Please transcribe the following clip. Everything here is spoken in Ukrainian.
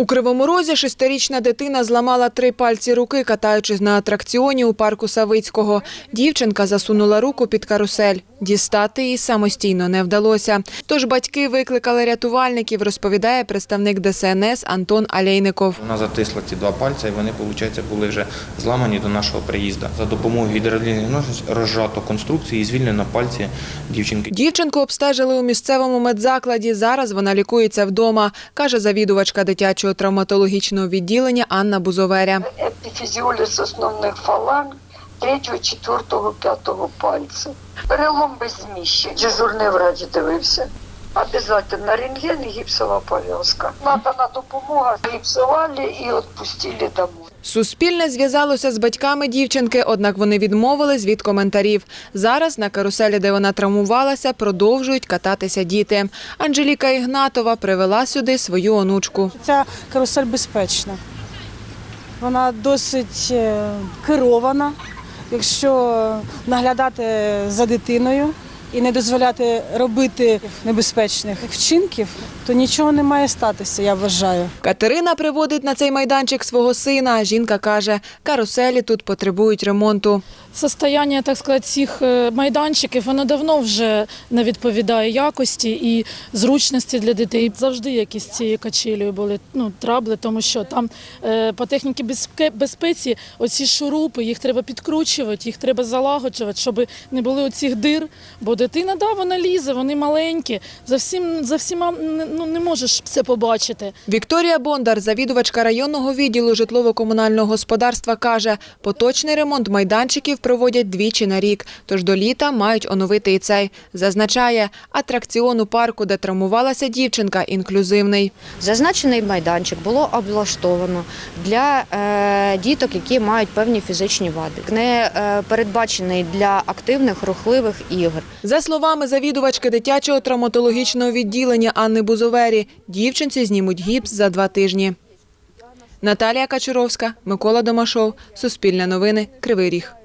У Кривому Розі шестирічна дитина зламала три пальці руки, катаючись на атракціоні у парку Савицького. Дівчинка засунула руку під карусель. Дістати її самостійно не вдалося. Тож батьки викликали рятувальників, розповідає представник ДСНС Антон Алейников. Вона затисла ці два пальці, і вони, виходить, були вже зламані до нашого приїзду. За допомогою гідравлічних ножиць розжато конструкції і звільнено пальці дівчинки. Дівчинку обстежили у місцевому медзакладі. Зараз вона лікується вдома, каже завідувачка дитячого травматологічного відділення Анна Бузоверя. епіфізіоліз основних фаланг третього, четвертого, п'ятого пальця. Перелом без зміщень. Дежурний врач дивився. Обязательно рентген і гіпсова пов'язка. Надана допомога, гіпсували і відпустили домой. Суспільне зв'язалося з батьками дівчинки, однак вони відмовились від коментарів. Зараз на каруселі, де вона травмувалася, продовжують кататися діти. Анжеліка Ігнатова привела сюди свою онучку. Ця карусель безпечна. Вона досить е, керована. Якщо наглядати за дитиною і не дозволяти робити небезпечних вчинків, то нічого не має статися, я вважаю. Катерина приводить на цей майданчик свого сина. Жінка каже, каруселі тут потребують ремонту. Состояння, так сказати, цих е, майданчиків, воно давно вже не відповідає якості і зручності для дітей. Завжди якісь цією качелею були ну, трабли, тому що там е, по техніці безпеці оці шурупи, їх треба підкручувати, їх треба залагоджувати, щоб не було оцих дир. Бо дитина, да, вона лізе, вони маленькі. За, всім, за всіма ну, не можеш все побачити. Вікторія Бондар, завідувачка районного відділу житлово-комунального господарства, каже, поточний ремонт майданчиків проводять двічі на рік, тож до літа мають оновити і цей. Зазначає, атракціон у парку, де травмувалася дівчинка, інклюзивний. Зазначений майданчик було облаштовано для е, діток, які мають певні фізичні вади. Не е, передбачений для активних рухливих ігор. За словами завідувачки дитячого травматологічного відділення Анни Бузовері, дівчинці знімуть гіпс за два тижні. Наталія Качуровська, Микола Домашов, Суспільне новини, Кривий Ріг.